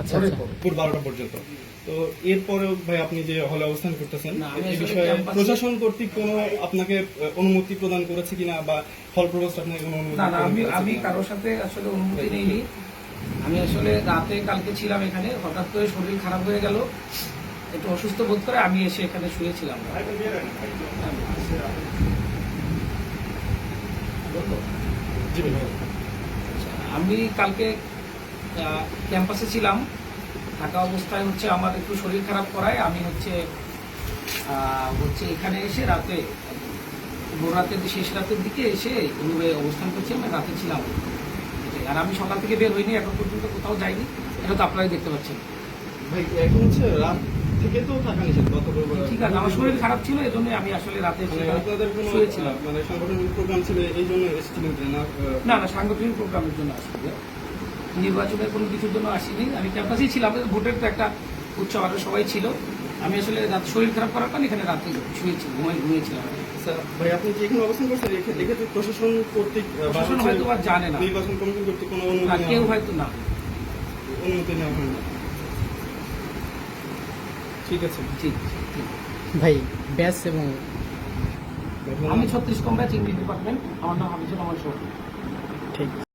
আচ্ছা আচ্ছা। তো এরপরেও ভাই আপনি যে অবস্থান করতেছেন বিষয়ে প্রশাসন কর্তৃক কোনো আপনাকে অনুমতি প্রদান করেছে কিনা বা না আমি আমি কারোর সাথে আসলে অনুমতি নেইনি আমি আসলে রাতে কালকে ছিলাম এখানে হঠাৎ করে শরীর খারাপ হয়ে গেল একটু অসুস্থ বোধ করে আমি এসে এখানে শুয়েছিলাম জি আচ্ছা, আমি কালকে ক্যাম্পাসে ছিলাম। থাকা অবস্থায় হচ্ছে আমার একটু শরীর খারাপ করায় আমি হচ্ছে হচ্ছে এখানে এসে রাতে রাতের শেষ রাতের দিকে এসে রুমে অবস্থান করছি, আমি রাতে ছিলাম। আর আমি সকাল থেকে বের হইনি, এখন পর্যন্ত কোথাও যাইনি। এটা তো আপনারাই দেখতে পাচ্ছেন। ভাই, এখন হচ্ছে রাত তো থাকা নিষেধ গত ঠিক আছে আমার শরীর খারাপ ছিল এই জন্য আমি আসলে রাতে মানে আপনাদের কোনো শুয়েছিলাম। মানে সাংগঠনিক প্রোগ্রাম ছিল এই জন্য এসেছিলেন না না না সাংগঠনিক প্রোগ্রামের জন্য আসিনি। নির্বাচনের কোনো কিছুর জন্য আসিনি। আমি ক্যাম্পাসেই ছিলাম ভোটের তো একটা উৎসব আরও সবাই ছিল। আমি আসলে রাত শরীর খারাপ করার কারণে এখানে রাতে শুয়েছি ঘুমাই ঘুমিয়েছিলাম। আচ্ছা, ভাই আপনি যে এখানে অবস্থান করছেন এক্ষে- এক্ষেত্রে প্রশাসন কর্তৃক প্রশাসন হয়তো জানে না। নির্বাচন কমিশন কর্তৃক কোনো না অনুমতি কেউ হয়তো না। অনুমতি নেওয়া হয়নি ঠিক আছে। ঠিক ঠিক ভাই ব্যাস এবং আমি ছত্রিশ কম ব্যাচ ইংলিশ ডিপার্টমেন্ট আমার নাম রহমান সোহান ঠিক।